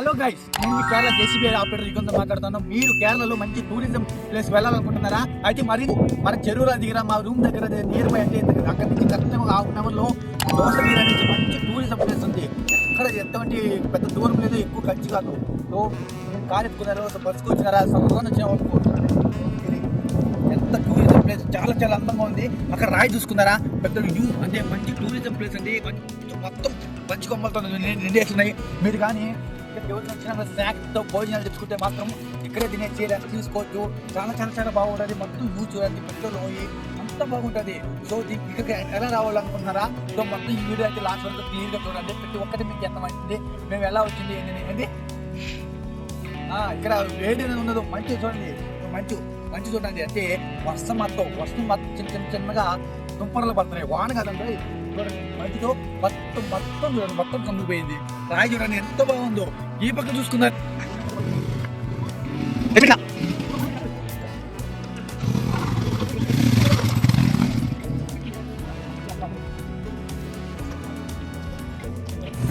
Hello guys నేను మీ Kerala JCB operator యుగంతో మాట్లాడుతున్నాను. మీరు కేరళలో మంచి టూరిజం ప్లేస్ వెళ్ళాలనుకుంటున్నారా? అయితే మరి మన చెరువుల దగ్గర మా రూమ్ దగ్గర నియర్ బై అంటే అక్కడి నుంచి కరెక్ట్గా హాఫ్ అన్ అవర్లో దోసగిరి అనేది మంచి టూరిజం ప్లేస్ ఉంది. ఎక్కడ ఎటువంటి పెద్ద దూరం లేదు ఎక్కువ ఖర్చు కాదు. సో నేను కార్ ఎత్తుకున్నారు? బస్సుకు వచ్చినారా? సంవత్సరం వచ్చిన ఎంత టూరిజం ప్లేస్ చాలా చాలా అందంగా ఉంది. అక్కడ రాయి చూసుకున్నారా? పెద్ద వ్యూ అంటే మంచి టూరిజం ప్లేస్ అండి. మంచి మొత్తం మంచి కొమ్మలతో నిండేస్తున్నాయి మీరు కానీ ఇక్కడికి ఎవరు వచ్చిన స్నాక్స్తో భోజనాలు తెచ్చుకుంటే మాత్రం ఇక్కడే తినేసి లేదా తీసుకోవచ్చు చాలా చాలా చాలా బాగుంటుంది. మొత్తం వ్యూ చూడండి పెట్రోల్ పోయి అంత బాగుంటుంది. సో దీనికి ఇక్కడికి ఎలా రావాలనుకుంటున్నారా? సో మొత్తం ఈ వీడియో అయితే లాస్ట్ వరకు క్లియర్గా చూడండి. ప్రతి ఒక్కటి మీకు ఎంత మంచిది మేము ఎలా వచ్చింది ఏంటి ఏంటి ఆ, ఇక్కడ వేడి ఉన్నదో. మంచి చూడండి. మంచు మంచి చూడండి. అంటే వర్షం మొత్తం వర్షం మొత్తం చిన్న చిన్న చిన్నగా తుంపరలు పడుతున్నాయి. వాన కదండి. మంచుతో మొత్తం మొత్తం చూడండి మొత్తం కమ్మిపోయింది. రాయి చూడండి ఎంత బాగుందో. ఈ పక్క చూసుకున్నారు?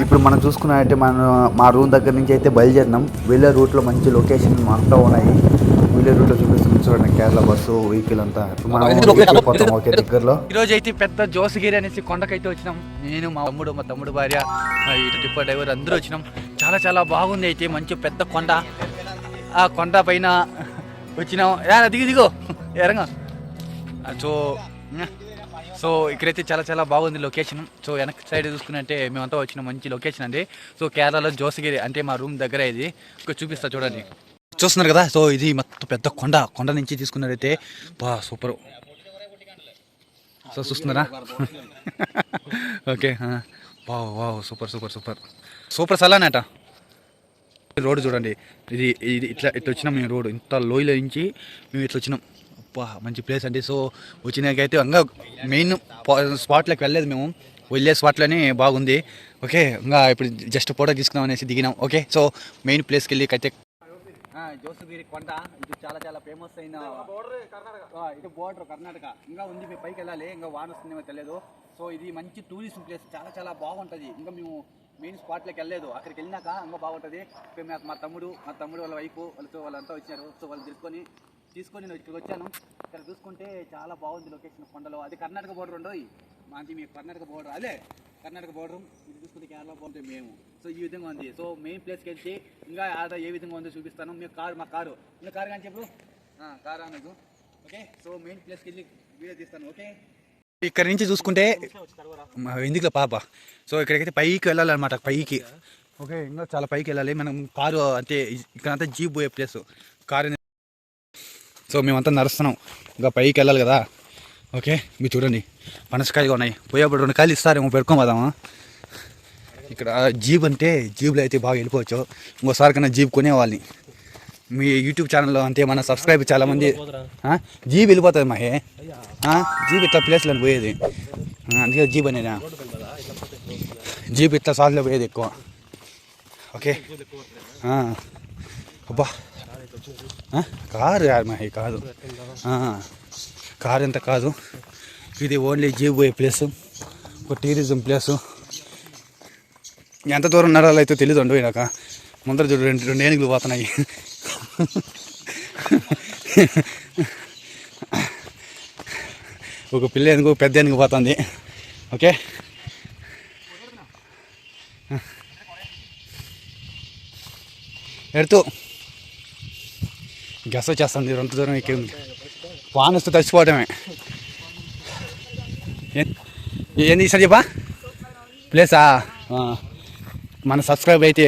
ఇప్పుడు మనం చూసుకున్నట్టే మన మా రూమ్ దగ్గర నుంచి అయితే బయలుదేరినాం. వెళ్ళే రూట్లో మంచి లొకేషన్ అంతా ఉన్నాయి. వెళ్ళే రూట్లో చూపిస్తున్నాం చూడండి కేరళ బస్సు వెహికల్ అంతా. మనం ఓకే దగ్గరలో. ఈరోజు అయితే పెద్ద జోసగిరి అనేసి కొండకైతే వచ్చినాం. నేను మా తమ్ముడు మా తమ్ముడు భార్య టిప్పర్ డ్రైవర్ అందరూ వచ్చినాం. చాలా చాలా బాగుంది అయితే మంచి పెద్ద కొండ. ఆ కొండ పైన వచ్చినాం. దిగు దిగు. ఎరంగా. సో సో ఇక్కడైతే చాలా చాలా బాగుంది లొకేషన్. సో వెనక సైడ్ చూసుకున్నట్టే మేమంతా వచ్చిన. మంచి లొకేషన్ అండి. సో కేరళలో జోసగిరి అంటే మా రూమ్ దగ్గర ఇది. చూపిస్తా చూడండి. చూస్తున్నారు కదా? సో ఇది మొత్తం పెద్ద కొండ. కొండ నుంచి తీసుకున్నదైతే బా సూపర్. సో చూస్తున్నారా? Okay wow wow super super super. Super సలానేట road చూడండి. ఇది ఇది ఇట్లా ఇట్లా వచ్చినాం మేము రోడ్డు. ఇంత లోయలో నుంచి మేము ఇట్లా వచ్చినాం. అబ్బా మంచి ప్లేస్ అండి. సో వచ్చినాకైతే ఇంకా మెయిన్ స్పాట్లోకి వెళ్ళలేదు మేము. వెళ్ళే స్పాట్లోనే బాగుంది. ఓకే ఇంకా ఇప్పుడు జస్ట్ ఫోటో తీసుకున్నాం అనేసి దిగినాం. ఓకే సో మెయిన్ ప్లేస్కి వెళ్ళి అయితే జోసుగిరి కొండ. ఇది చాలా చాలా ఫేమస్ అయిన ఇది బోర్డర్ కర్ణాటక. ఇంకా ఉంది మేము పైకి వెళ్ళాలి. ఇంకా వాన వస్తుందేమో తెలియదు. సో ఇది మంచి టూరిస్ట్ ప్లేస్ చాలా చాలా బాగుంటుంది. ఇంకా మేము మెయిన్ స్పాట్లోకి వెళ్ళలేదు. అక్కడికి వెళ్ళినాక ఇంకా బాగుంటుంది. మా- మా తమ్ముడు మా తమ్ముడు వాళ్ళ వైపు వాళ్ళతో వాళ్ళంతా వచ్చారు సో వాళ్ళు తీసుకొని తీసుకొని నేను ఇక్కడికి వచ్చాను. ఇక్కడ చూసుకుంటే చాలా బాగుంది లొకేషన్ కొండలో. అది కర్ణాటక బోర్డర్ ఉండవు మాది మీ కర్ణాటక బోర్డర్ అదే కర్ణాటక బోర్డర్ ఇది చూసుకుంటే కేరళ బాగుంటుంది మేము సో ఈ విధంగా ఉంది. సో మెయిన్ ప్లేస్కి వెళ్తే ఇంకా ఆడ ఏ విధంగా ఉందో చూపిస్తాను. మీ కారు మా కారు. మీ కారు కానీ చెప్పు. ఆ, కారు అనేది ఓకే సో మెయిన్ ప్లేస్కి వెళ్ళి వీడియో తీస్తాను. ఓకే ఇక్కడ నుంచి చూసుకుంటే ఎందుకులే పాప? సో ఇక్కడికైతే పైకి వెళ్ళాలన్నమాట పైకి. ఓకే ఇంకా చాలా పైకి వెళ్ళాలి. మనం కారు అంటే ఇక్కడంతా జీప్ పోయే ప్లేస్ కారు సో మేమంతా నడుస్తున్నాం. ఇంకా పైకి వెళ్ళాలి కదా. ఓకే మీరు చూడండి. పనసకాయలు ఉన్నాయి. పోయేప్పుడు రెండు కాయలు ఇస్తారేమో పెట్టుకోమదామా ఇక్కడ జీబ్ అంటే జీబ్లో అయితే బాగా వెళ్ళిపోవచ్చు. ఇంకోసారి కన్నా జీబ్ కొనేవాళ్ళని. మీ యూట్యూబ్ ఛానల్లో అంటే మన సబ్స్క్రైబ్ చాలామంది జీబ్ ఆ? వెళ్ళిపోతుంది మహే. జీబ్ ఆ? జీప్ ఇట్లా ప్లేస్లో పోయేది. అందుకే జీప్ అనేది జీబ్ ఇట్లా సార్లో పోయేది ఎక్కువ. ఓకే. అబ్బా. కారు యార్ మహే కాదు కారు ఎంత కాదు. ఇది ఓన్లీ జీబ్ పోయే ప్లేస్. ఒక టూరిజం ప్లేసు. ఎంత దూరం నడాలో అయితే తెలియదు అండి పోయినాక. ముందర చూడు రెండు రెండు ఏనుగులు పోతున్నాయి. ఒక పిల్ల ఏనుగు పెద్ద ఏనుగు పోతుంది. ఓకే? ఎడుతూ. గెస్ వచ్చేస్తుంది రెండు దూరం ఎక్కింది ఉంది. వస్తే తచ్చిపోవటమే ఏం ఏంది ఈసారి చెప్పా? ప్లేసా? మన సబ్స్క్రైబ్ అయితే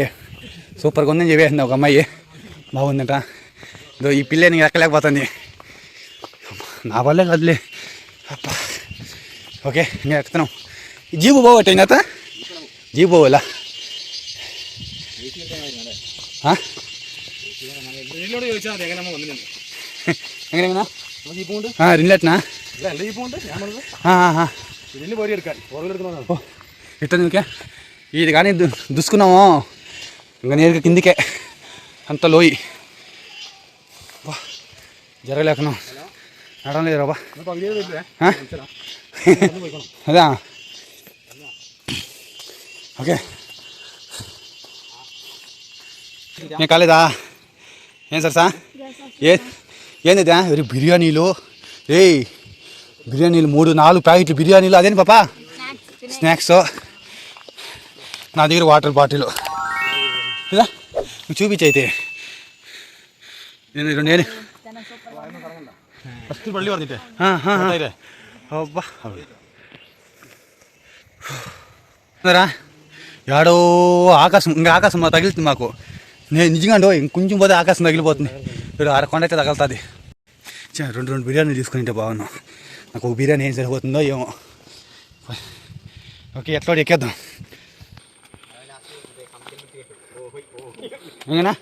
సూపర్గా ఉందని చెప్పేసింది ఒక అమ్మాయి. బాగుందట. ఇదో ఈ పిల్లని నీకు ఎక్కలేకపోతుంది. నా వల్లే కదలే. అప్ప ఓకే నేను ఎక్కుతున్నాం. జీబు పోవటం నేత జీబు పోవాలా ఇట్లా ആ ఇది కానీ దు- దుసుకున్నాము? ఇంకా నేరుగా కిందికే. అంత లోయి. బా, జరగలేకను? నడవడం లేదు రాబా. అదా? ఓకే. ఏం కాలేదా? ఏం సార్ సార్? ఏ ఏంది ఇది బిర్యానీలు. ఏయ్ బిర్యానీలు మూడు నాలుగు ప్యాకెట్లు బిర్యానీలు అదేంటి పాపా? స్నాక్స్. నా దగ్గర వాటర్ బాటిల్. కదా? నువ్వు చూపించైతే. నేను నేను. ఫస్ట్ పళ్ళి రా. ఆకాశం ఇంకా ఆకాశం తగిలింది మాకు. నేను నిజంగా అండి ఇంకొంచెం పోతే ఆకాశం తగిలిపోతుంది. ఇప్పుడు అరకొండ అయితే తగలుతుంది. రెండు రెండు బిర్యానీలు తీసుకుంటే బాగున్నా. నాకు ఒక బిర్యానీ ఏం సరిపోతుందో ఏమో. ఓకే ఎట్లా ఎక్కేద్దాం. ఇంకనా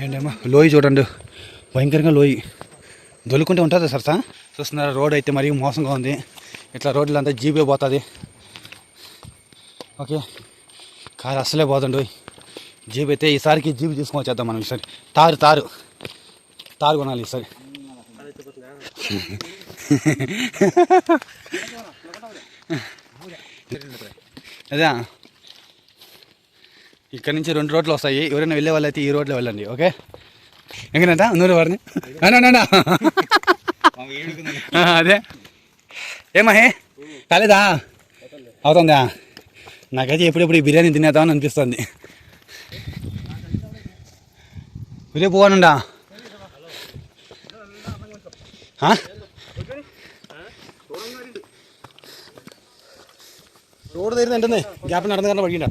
ఏంటమ్మా? లోయ చూడండి. భయంకరంగా లోయి. దొలుకుంటే ఉంటుంది సార్ సార్ చూస్తున్నారా రోడ్ అయితే మరీ మోసంగా ఉంది. ఇట్లా రోడ్లు అంతా జీబే పోతుంది. ఓకే. కారు అస్సలే పోదండు. జీప్ అయితే ఈసారికి జీప్ తీసుకొని వచ్చేద్దాం మనం ఈసారి. తారు తారు. తారు కొనాలి ఈసారి. అదే. ఇక్కడ నుంచి రెండు రోడ్లు వస్తాయి. ఎవరైనా వెళ్ళే వాళ్ళైతే ఈ రోడ్లో వెళ్ళండి ఓకే? ఎంగనంట నూరు వారిని? అన్నా అదే. ఏమహే కాలేదా అవుతుందా? నాకైతే ఎప్పుడెప్పుడు ఈ బిర్యానీ తినేద్దామని అనిపిస్తుంది. రేపు పోవానండా? ఆ? రోడ్ తీరిందంటుంది గ్యాప్ నడదు కన్నా పడిగిండ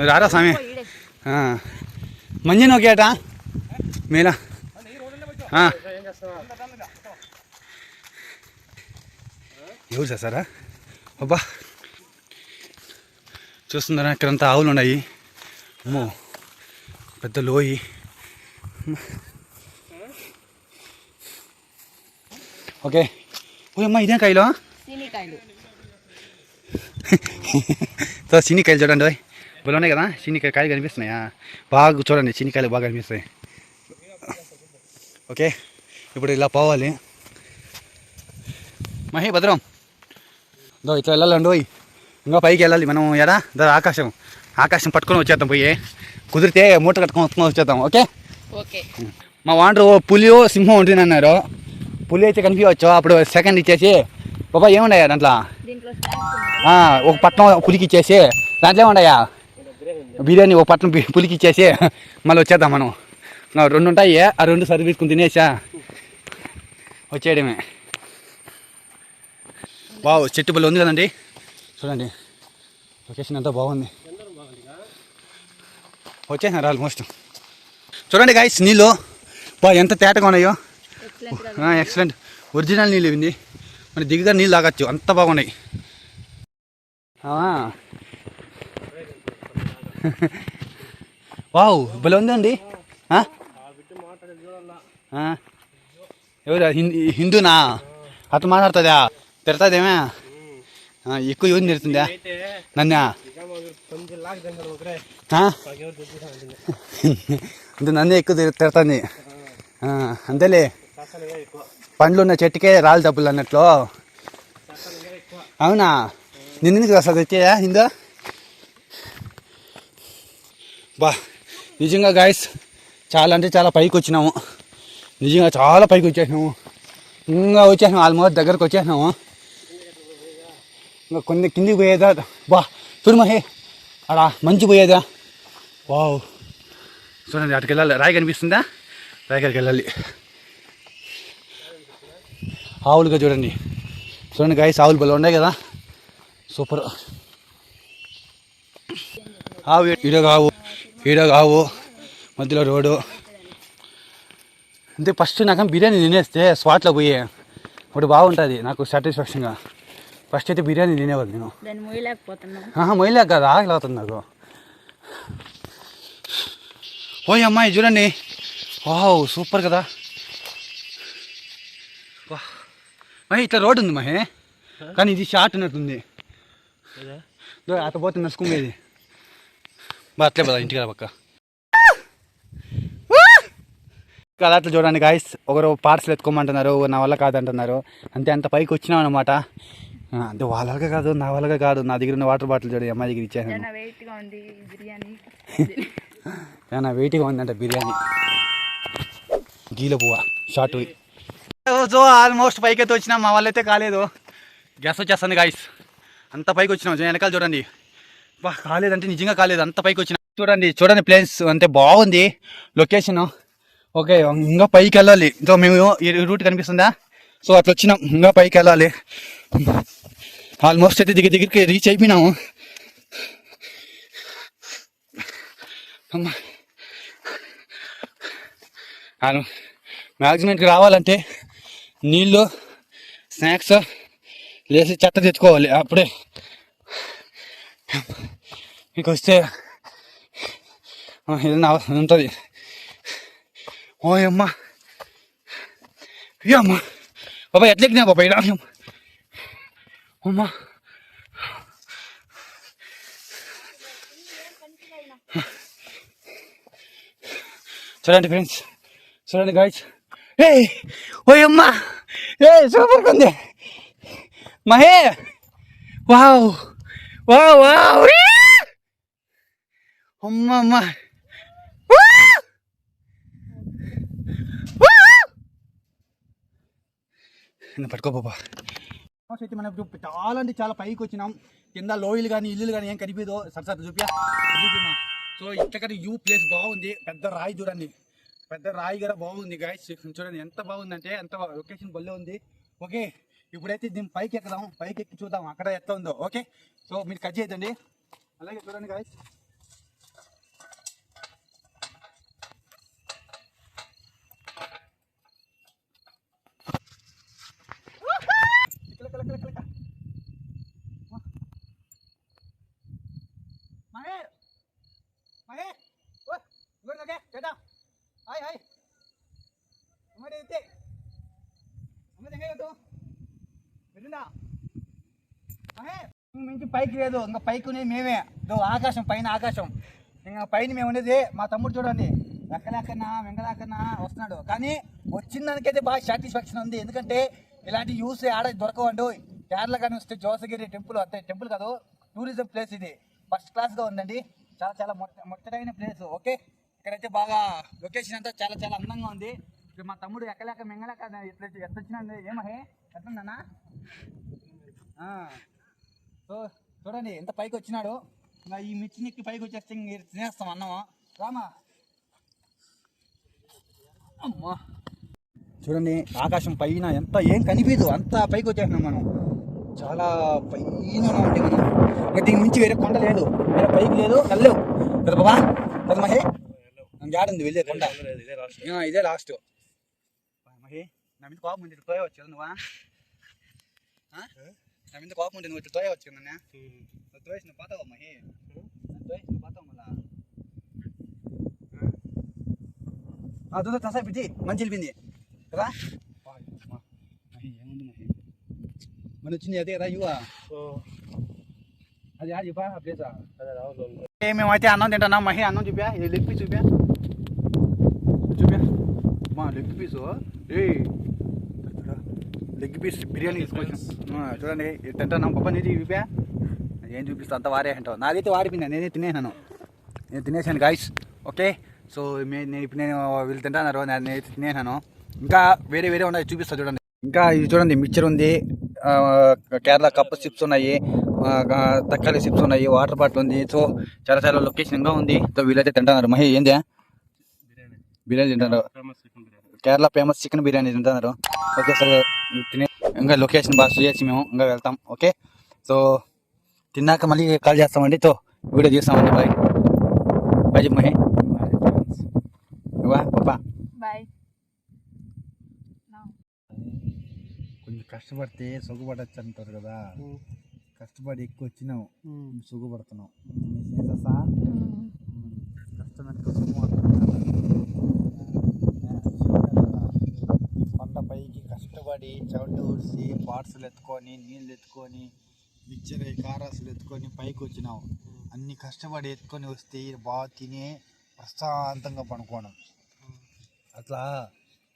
నువ్వు రారా స్వామి? ఆ. మంజి నోకేట మేలా. ఎవరు చేస్తారా అబ్బా. చూస్తున్నారా ఇక్కడంతా ఆవులు ఉన్నాయి. అమ్మో పెద్ద లోయి. ఓకే. ఓ అమ్మా ఇదేం కాయలో? సీనికాయలు సో చిన్నికాయలు చూడండి ఉన్నాయి కదా? చిన్నికాయ కాయలు కనిపిస్తున్నాయా? బాగా చూడండి చిన్నికాయలు బాగా కనిపిస్తాయి ఓకే ఇప్పుడు ఇలా పోవాలి. మహి భద్రం. దో ఇట్లా వెళ్ళాలండి పోయి ఇంకా పైకి వెళ్ళాలి మనం ఎడా దా ఆకాశం. ఆకాశం పట్టుకొని వచ్చేద్దాం పోయి. కుదిరితే మూట కట్టుకొని వస్తుకొని వచ్చేద్దాం ఓకే? ఓకే. మా వాండర్ పులియో సింహం ఉంటుంది అన్నారు. పులి అయితే కనిపించవచ్చు అప్పుడు సెకండ్ ఇచ్చేసి బాబా ఏమున్నాయా దాంట్లో? ఒక పట్నం పులికి ఇచ్చేసి దాంట్లో ఏముండయా బిర్యానీ ఒక పట్నం పులికి ఇచ్చేసి మళ్ళీ వచ్చేద్దాం మనం. రెండు ఉంటాయి ఆ రెండు సర్వీస్కుని తినేసా. వచ్చేయడమే. బావు చెట్టు పళ్ళు ఉంది కదండి. చూడండి లొకేషన్ అంతా బాగుంది. వచ్చేసినారు ఆల్మోస్ట్. చూడండి గాయస్ నీళ్ళు. బా ఎంత తేటగా ఉన్నాయో. ఎక్సలెంట్ ఒరిజినల్ నీళ్ళు ఇవి. మన దిగుగా నీళ్ళు తాగొచ్చు. అంత బాగున్నాయి. వావ్ భలే ఉందండి. అండి ఎవరు? హిందూనా? అత మాట్లాడుతుందా? తిడతాదేమే? ఎక్కువ ఎవరిని తిడుతుందా? నన్నా? అంటే నన్నే ఎక్కువ తిడ- తిడుతుంది. అంతేలే. పండ్లు ఉన్న చెట్టుకే రాళ్ళు డబ్బులు అన్నట్లు. అవునా? నిన్నెందుకు వస్తుంది తెచ్చాయా హిందో? బా నిజంగా గాయస్ చాలా అంటే చాలా పైకి వచ్చినాము. నిజంగా చాలా పైకి వచ్చేసినాము. ఇంకా వచ్చేసినాము ఆల్మోస్ట్ దగ్గరకు వచ్చేసినాము. ఇంకా కొన్ని కిందికి పోయేదా? బా చూడు మహే అడా మంచి పోయేదా? వావ్. చూడండి అటుకు వెళ్ళాలి. రాయి కనిపిస్తుందా? రాయి వెళ్ళాలి. ఆవులుగా చూడండి. చూడండి గాయస్ ఆవులు బలం ఉన్నాయి కదా. సూపర్ ఆవు ఈడ కావు. ఈడ కావు మధ్యలో రోడ్డు. అంటే ఫస్ట్ నాకు బిర్యానీ తినేస్తే స్పాట్లో పోయి ఇప్పుడు బాగుంటుంది నాకు సాటిస్ఫాక్షన్గా. ఫస్ట్ అయితే బిర్యానీ తినేవాళ్ళు నేను. మొయ్యలేక కదా ఆకలి అవుతుంది నాకు. ఓయ్ అమ్మాయి చూడండి. వావ్ సూపర్ కదా. మహి ఇట్లా రోడ్ ఉంది మహే. కానీ ఇది షార్ట్ ఉన్నట్టుంది. దో, అత బా అట్లే పదా ఇంటికి పక్క. అలా అట్లా చూడండి గాయస్ ఒకరు పార్సల్ ఎత్తుకోమంటున్నారు నా వల్ల కాదంటున్నారు. అంతే అంత పైకి వచ్చినాం అనమాట అంటే వాళ్ళగా కాదు నా వాళ్ళగా కాదు. నా దగ్గర ఉన్న వాటర్ బాటిల్ చూడు ఈ అమ్మాయి దగ్గర ఇచ్చాను చాలా వెయిట్గా ఉందంట బిర్యానీ. గీల పువ్వ షార్ట్ సో ఆల్మోస్ట్ పైకి అయితే వచ్చినాం మా వాళ్ళైతే కాలేదు. గ్యాస్ వచ్చేస్తుంది గాయస్ అంత పైకి వచ్చినాం వెనకాల చూడండి. బా కాలేదంటే నిజంగా కాలేదు. అంత పైకి వచ్చిన చూడండి చూడండి ప్లేస్ అంతే బాగుంది లొకేషన్ ఓకే ఇంకా పైకి వెళ్ళాలి. సో మేము ఈ రూట్ కనిపిస్తుందా? సో అట్లా వచ్చినాం. ఇంకా పైకి వెళ్ళాలి. ఆల్మోస్ట్ అయితే దగ్గర దగ్గరికి రీచ్ అయిపోయినాము. అమ్మా. మ్యాక్సిమం రావాలంటే నీళ్ళు స్నాక్స్ లేసి చెత్త తెచ్చుకోవాలి. అప్పుడే. మీకు వస్తే ఆ, ఏదైనా ఉంటుంది ఓ అమ్మ ఏ అమ్మా బాబా ఎట్లెక్కినా బాబా ఇలా అమ్మా చూడండి ఫ్రెండ్స్ చూడండి గాయస్ ఏ ఓయమ్మా ఏ సూపర్ ఉంది మహే వావ్ వావ్ వావ్ అమ్మ అమ్మ పట్టుకో బాబా. అయితే మనం ఇప్పుడు చాలా అంటే చాలా పైకి వచ్చినాం. కింద లోయలు కానీ ఇల్లులు కానీ ఏం కనిపించదు. సరసరి చూపియా. చూపిమా సో ఇక్కడ యూ ప్లేస్ బాగుంది. పెద్ద రాయి చూడండి. పెద్ద రాయి కూడా బాగుంది గాయస్ చూడండి ఎంత బాగుందంటే ఎంత లొకేషన్ బల్లే ఉంది. ఓకే ఇప్పుడైతే దీని పైకి ఎక్కుదాం పైకి ఎక్కి చూద్దాం అక్కడ ఎట్లా ఉందో. ఓకే? సో మీరు కట్ చేయదండి అలాగే చూడండి గాయస్ మహేర్ మహేర్ ఓ ఇవ్వండి చేద్దాం. Hi hi. అమ్మడి అయితే. అమ్మడి ఎక్కడ వెళ్ళిందా? మహేర్ మించి పైకి లేదు. ఇంకా పైకి ఉన్నది మేమే. దో ఆకాశం పైన ఆకాశం. ఇంకా పైన మేము ఉండేది మా తమ్ముడు చూడండి. ఎక్కడెక్కడన్నా వెంగలేకన్నా వస్తున్నాడు. కానీ వచ్చిన దానికైతే బాగా సాటిస్ఫాక్షన్ ఉంది. ఎందుకంటే ఇలాంటి యూస్ ఆడ దొరకవండు. కేరళ కానీ వస్తే జోసగిరి టెంపుల్ అంతే టెంపుల్ కాదు టూరిజం ప్లేస్ ఇది. ఫస్ట్ క్లాస్గా ఉందండి. చాలా చాలా మొట్ట మొట్టడైన ప్లేస్ ఓకే ఇక్కడైతే బాగా లొకేషన్ అంతా చాలా చాలా అందంగా ఉంది. ఇప్పుడు మా తమ్ముడు ఎక్కలేక మింగలేక ఎట్లా ఎట్లా వచ్చినా ఏమహే ఎట్లుందన్నా సో చూడండి ఎంత పైకి వచ్చినాడు. ఇంకా ఈ మిర్చి నిక్కి పైకి వచ్చేస్తే ఇంక తినేస్తాం అన్నమా. రామా. అమ్మా. చూడండి ఆకాశం పైన ఎంత ఏం కనిపించదు అంత పైకి వచ్చేసినాం మనం చాలా పైన ఉంటే మనం ఇంకా దీని మించి వేరే కొండ లేదు వేరే పైకి లేదు వెళ్ళలేవు కదా బాబా కదా మహే జాడింది వెళ్ళే కొండ ఇదే లాస్ట్ మహే నా మీద కోపం ఉంది పోయవచ్చు నువ్వా నా మీద కోపం ఉంది నువ్వు తోయ తోయవచ్చు కదా నన్ను నువ్వు తోయేసి నువ్వు పోతావా మహే తోయేసి నువ్వు పోతావు మళ్ళా అదో తసా పిచ్చి మంచి వెళ్ళింది కదా? మన వచ్చింది అదే కదా యువ అది చెప్పా ఆ ప్లేసా మేమైతే అన్నం తింటున్నాం మహి అన్నం చూపా ఇది లెగ్ పీస్ చూపా చూపా మా లెగ్ పీస్ ఏ లెగ్ పీస్ బిర్యానీ తీసుకొచ్చాం చూడండి తింటున్నాం పప్ప నీది చూపా ఏం చూపిస్తా అంత వారే అంటావు. నాదైతే వారిపోయింది నేనే తినేసాను. నేను తినేసాను గాయస్ ఓకే సో మే నేను ఇప్పుడు నేను వీళ్ళు తింటాను నేను నేనైతే తినేసాను. ఇంకా వేరే వేరే ఉన్నాయి చూపిస్తా చూడండి. ఇంకా ఇది చూడండి మిక్చర్ ఉంది. కేరళ కప్ చిప్స్ ఉన్నాయి. తక్కాలి చిప్స్ ఉన్నాయి వాటర్ బాటిల్ ఉంది. సో చాలా చాలా లొకేషన్ ఇంకా ఉంది. సో వీళ్ళైతే తింటున్నారు. మహి ఏంది? బిర్యానీ తింటున్నారు. కేరళ ఫేమస్ చికెన్ బిర్యానీ తింటున్నారు. Okay sir. తినే ఇంకా లొకేషన్ బాగా చేసి మేము ఇంకా వెళ్తాం. ఓకే? సో తిన్నాక మళ్ళీ కాల్ చేస్తామండి. సో వీడియో తీస్తామండి. బాయ్. బాయ్ మహి. వా పాపా బాయ్ కొంచెం కష్టపడితే సుఖపడచ్చు అంటారు కదా. కష్టపడి ఎక్కువ వచ్చినావు సుఖపడుతున్నావు. కష్టం ఎంత ఈ కొండ పైకి కష్టపడి చెవట ఊడ్చి పార్సల్ ఎత్తుకొని నీళ్ళు ఎత్తుకొని మిక్చర్ కారాసులు ఎత్తుకొని పైకి వచ్చినావు అన్ని కష్టపడి ఎత్తుకొని వస్తే బాగా తిని ప్రశాంతంగా పనుకోవడం అట్లా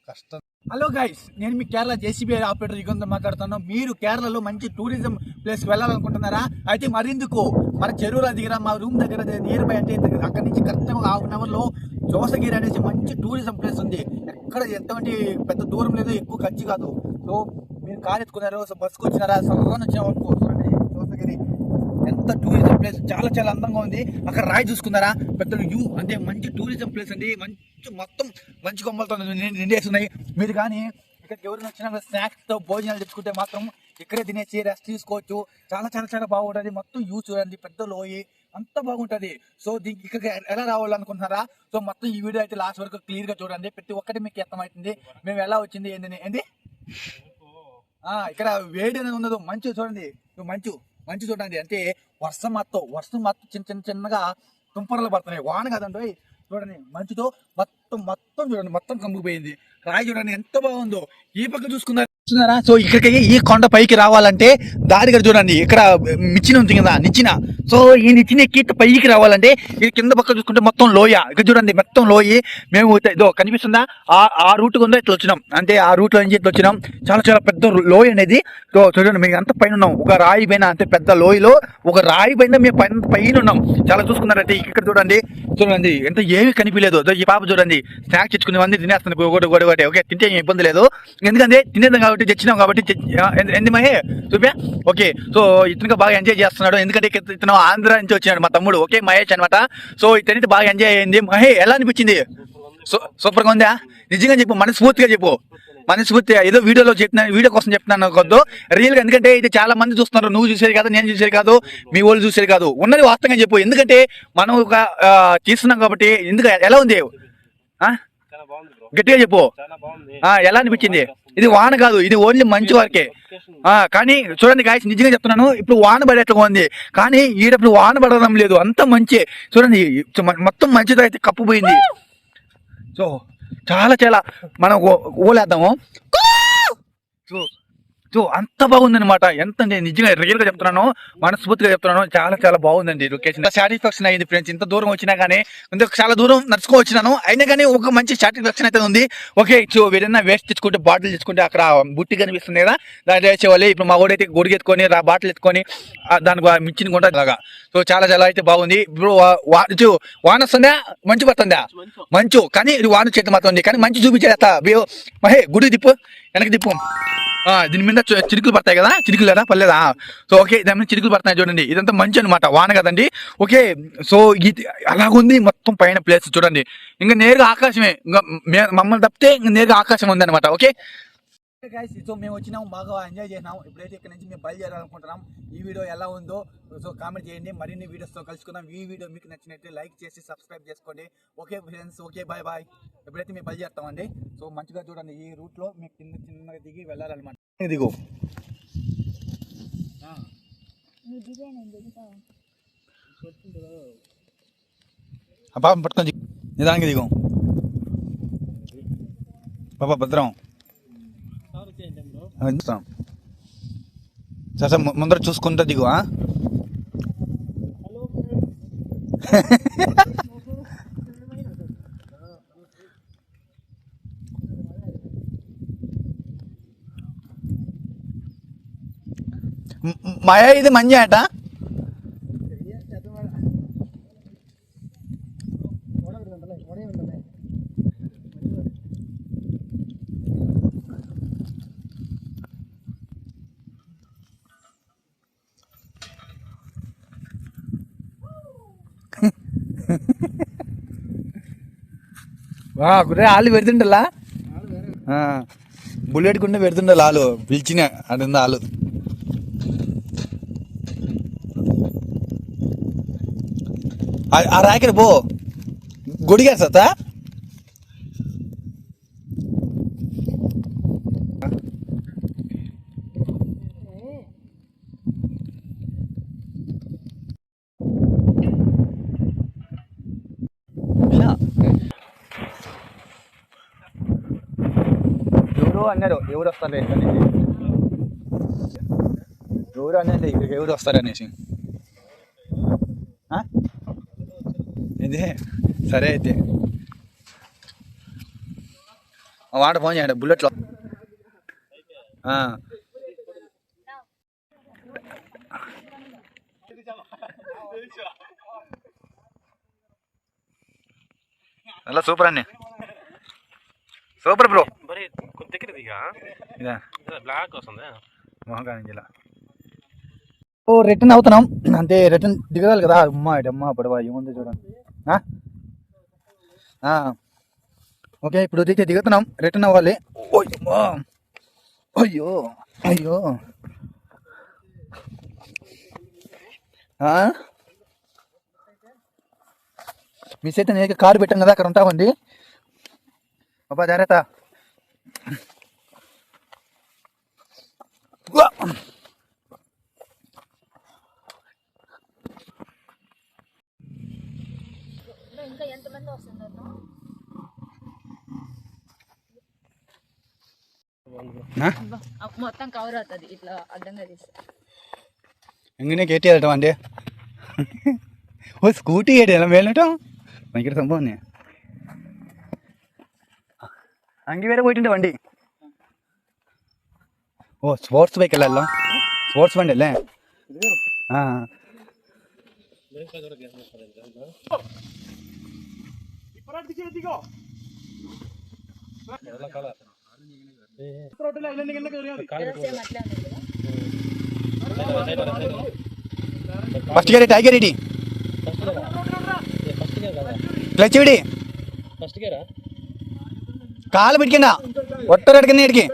కష్టం హలో గైస్ నేను మీ కేరళ జేసీబీ ఆపరేటర్ యుగంతో మాట్లాడుతున్నాను. మీరు కేరళలో మంచి టూరిజం ప్లేస్కి వెళ్ళాలనుకుంటున్నారా? అయితే మరిందుకు? మన చెరువుల దగ్గర మా రూమ్ దగ్గర నియర్ బై అంటే అక్కడి నుంచి కరెక్ట్గా హాఫ్ అన్ అవర్లో జోసగిరి అనేసి మంచి టూరిజం ప్లేస్ ఉంది. ఎక్కడ ఎంతమంది పెద్ద దూరం లేదు ఎక్కువ ఖర్చు కాదు. సో మీరు కార్ ఎత్తుకున్నారు సో బస్సుకు వచ్చినారా సొంతం వచ్చిన వరకు చూడండి. ఎంత టూరిజం ప్లేస్ చాలా చాలా అందంగా ఉంది. అక్కడ రాయి చూసుకున్నారా? పెద్ద యూ అంటే మంచి టూరిజం ప్లేస్ అండి. మంచి మొత్తం మంచి కొమ్మలతో నిండి- నిండేసి ఉన్నాయి మీరు కానీ ఇక్కడికి ఎవరైనా వచ్చినా స్నాక్స్తో భోజనాలు తెచ్చుకుంటే మాత్రం ఇక్కడే తినేసి రెస్ట్ తీసుకోవచ్చు. చాలా చాలా చాలా బాగుంటది. మొత్తం యూ చూడండి. పెద్ద లోయి అంత బాగుంటది. సో దీనికి ఇక్కడికి ఎలా రావాలనుకుంటున్నారా? సో మొత్తం ఈ వీడియో అయితే లాస్ట్ వరకు క్లియర్గా చూడండి. ప్రతి ఒక్కటి మీకు అర్థమవుతుంది. మేము ఎలా వచ్చింది ఏంటని ఏంటి ఇక్కడ వేడి అనేది ఉండదు మంచు చూడండి. మంచు. మంచి చూడండి. అంటే వర్షం మొత్తం వర్షం మొత్తం చిన్న చిన్న చిన్నగా తుంపరలు పడుతున్నాయి. వాన కదండి చూడండి మంచుతో మొత్తం మొత్తం చూడండి. మొత్తం కమ్ముకుపోయింది. రాయి చూడండి ఎంత బాగుందో. ఈ పక్క చూసుకున్నారు చూస్తున్నారా సో ఇక్కడికి ఈ కొండ పైకి రావాలంటే దారి ఇక్కడ చూడండి ఇక్కడ నిచ్చిన ఉంది కదా నిచ్చిన సో ఈ నిచ్చిన ఎక్కి పైకి రావాలంటే ఇది కింద పక్క చూసుకుంటే మొత్తం లోయ ఇక్కడ చూడండి మొత్తం లోయ మేము ఇదో కనిపిస్తుందా ఆ ఆ రూట్ ఉందో ఇట్లా వచ్చినాం అంటే ఆ రూట్లో నుంచి ఇట్లా వచ్చినాం చాలా చాలా పెద్ద లోయ అనేది సో చూడండి మేము అంత పైన ఉన్నాం ఒక రాయి పైన అంటే పెద్ద లోయలో ఒక రాయి పైన మేము పైన పైన ఉన్నాం చాలా చూసుకున్నారంటే ఇక్కడ చూడండి చూడండి ఎంత ఏమీ కనిపించలేదు ఈ పాప చూడండి స్నాక్స్ ఇచ్చుకునే అన్ని తినేస్తుంది ఒకటి ఒకటి ఓకే తింటే ఇబ్బంది లేదు ఎందుకంటే తినేద్దాం కాబట్టి తెచ్చినాం కాబట్టి ఎందు- మహే? చూపా ఓకే. సో ఇతనికి బాగా ఎంజాయ్ చేస్తున్నాడు. ఎందుకంటే ఇతను ఆంధ్ర నుంచి వచ్చినాడు మా తమ్ముడు. ఓకే మహేష్ అనమాట సో ఇతనికి బాగా ఎంజాయ్ అయింది. మహే ఎలా అనిపించింది? సో సూపర్గా ఉందా? నిజంగా చెప్పు మనస్ఫూర్తిగా చెప్పు. మనస్ఫూర్తిగా. ఏదో వీడియోలో చెప్పిన వీడియో కోసం చెప్తున్నాను కొద్దు. రియల్గా ఎందుకంటే ఇది చాలా మంది చూస్తున్నారు. నువ్వు చూసేది కాదు నేను చూసేది కాదు మీ వాళ్ళు చూసేది కాదు. ఉన్నది వాస్తవంగా చెప్పు. ఎందుకంటే మనం ఒక తీస్తున్నాం కాబట్టి ఎందుకు ఎలా ఉంది? ఆ? గట్టిగా చెప్పు. ఆ, ఎలా అనిపించింది? ఇది వాన కాదు ఇది ఓన్లీ మంచి వరకే. ఆ, కానీ చూడండి గాయస్ నిజంగా చెప్తున్నాను ఇప్పుడు వాన పడేట్లుగా ఉంది. కానీ ఈడప్పుడు వాన పడడం లేదు అంత మంచి. చూడండి మొత్తం మంచితో అయితే కప్పుపోయింది. సో చాలా చాలా మనం ఓలేద్దాము. అంత బాగుందన్నమాట ఎంత అంటే నిజంగా రియల్గా చెప్తున్నాను మనస్ఫూర్తిగా చెప్తున్నాను చాలా చాలా బాగుందండి లొకేషన్. సాటిస్ఫాక్షన్ అయింది ఫ్రెండ్స్ ఇంత దూరం వచ్చినా కానీ ఇంత చాలా దూరం నడుచుకో వచ్చినాను అయినా కానీ ఒక మంచి సాటిస్ఫాక్షన్ అయితే ఉంది. ఓకే సో ఏదైనా వేస్ట్ తెచ్చుకుంటే బాటిల్ తెచ్చుకుంటే అక్కడ బుట్టి కనిపిస్తుంది కదా. దాన్ని వేసేవాళ్ళు ఇప్పుడు మా ఊడైతే రా బాటిల్ ఎత్తుకొని దానికి మించిన కొంట అలాగా సో చాలా చాలా అయితే బాగుంది. ఇప్పుడు వాన వస్తుందా? మంచు పడుతుందా? మంచు. కానీ ఇది వాన చేతి మాత్రం ఉంది. కానీ మంచి చూపించేస్తా మహే గుడి తిప్పు వెనక్కి తిప్పు. ఆ, దీని మీద చిరుకులు పడతాయి కదా? చిరుకులు కదా పర్లేదా? సో ఓకే దాని మీద చిరుకులు పడతాయి చూడండి. ఇదంతా మంచి అనమాట వాన కదండి. ఓకే సో ఇది అలాగుంది మొత్తం పైన ప్లేస్ చూడండి. ఇంకా నేరుగా ఆకాశమే. ఇంకా మమ్మల్ని తప్పితే ఇంకా నేరుగా ఆకాశం ఉంది అనమాట ఓకే సో మేము వచ్చినాం బాగా ఎంజాయ్ చేసినాం ఇప్పుడైతే ఇక్కడ నుంచి మేము బయలుదేరాలనుకుంటున్నాం. ఈ వీడియో ఎలా ఉందో సో కామెంట్ చేయండి. మరిన్ని వీడియోస్తో కలుసుకుందాం. ఈ వీడియో మీకు నచ్చినట్టు లైక్ చేసి సబ్స్క్రైబ్ చేసుకోండి. Okay friends okay bye bye ఎప్పుడైతే మేము బయలుదేరుతామండి. సో మంచిగా చూడండి ఈ రూట్లో మీకు కింద చిన్నగా దిగి వెళ్ళాలన్నమాట. దిగు పాప పట్టుకొని. నిదానికి దిగు. పాప భద్రం. ఆ, సరే ముందర చూసుకుంటా దిగువా ఆ? మయ ఇది మంచి ఆట గుర్రే గురే పెడుతుండలా? బుల్లెట్ కుండ పెడుతుండాలి ఆలు? పిలిచిన అడింది ఆలు. ఆ- ఆ పో. గుడిగా సతా ఎవరు అన్నారు? ఎవరు వస్తారు ఇక్కడ ఎవరు అన్నారు? ఇక్కడికి ఎవరు వస్తారు అనేసి. ఆ? సరే అయితే. వాడ ఫోన్ చేయండి బుల్లెట్లో. ఆ. అలా సూపర్ బ్రో. దగ్గర దిగా ఇదా బ్లాక్ వస్తుంది? ఓ రిటర్న్ అవుతున్నాం. అంటే రిటర్న్ దిగదాలి కదా. అమ్మా అమ్మ పడవా ఏముంది చూడండి. ఆ? ఆ. ఓకే ఇప్పుడు దిగి దిగుతున్నాం. రిటర్న్ అవ్వాలి. ఓయ్ అమ్మా. అయ్యో అయ్యో. ఆ? మిస్ అయితే నేను కారు పెట్టాం కదా అక్కడ ఉంటామండి. బాబా జాగ్రత్త. ఇంకా ఎంతమంది వస్తున్నారు ఆ? మొత్తం కవర్ అవుతుంది ఇట్లా అడ్డంగా తీస్తే എങ്ങനെ കയറ്റി തരട്ടോ വണ്ടി ഓ സ്കൂട്ടി കയറ്റിയല്ല മേലിട്ടോ ഭയങ്കര സംഭവം തന്നെ അങ്കി വരെ പോയിട്ടുണ്ട് വണ്ടി. ഓ സ്പോർട്സ് ബൈക്ക് അല്ലല്ലോ സ്പോർട്സ് വണ്ടി അല്ലേ? ആ. ഫസ്റ്റ് കയറി ടൈഗർ ഇടി ക്ലച്ച് വിടി ഫസ്റ്റ് കയറാ കാൽ പിടിക്കണ്ട. ഒട്ടൊരു എടുക്കുന്ന ഇടിക്ക്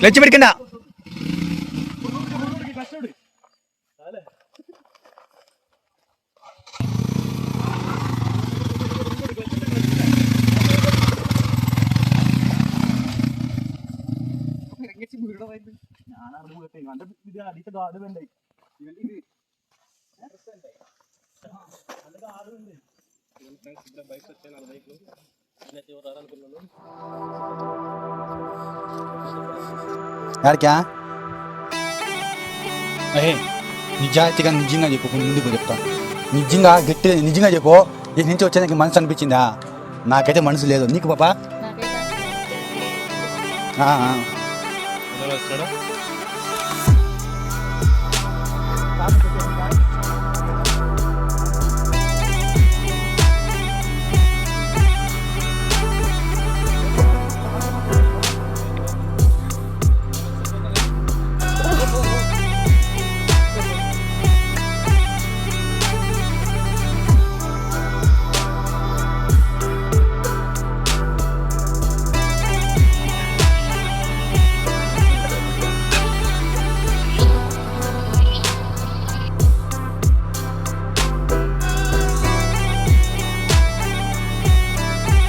ക്ലച്ച് പിടിക്കണ്ട. యాడికా నిజాయితీగా నిజంగా చెప్పు ముందుకు చెప్తా నిజంగా గట్టి నిజంగా చెప్పు ఈ నుంచి వచ్చేదానికి మనసు అనిపించిందా నాకైతే మనసు లేదు నీకు పాపా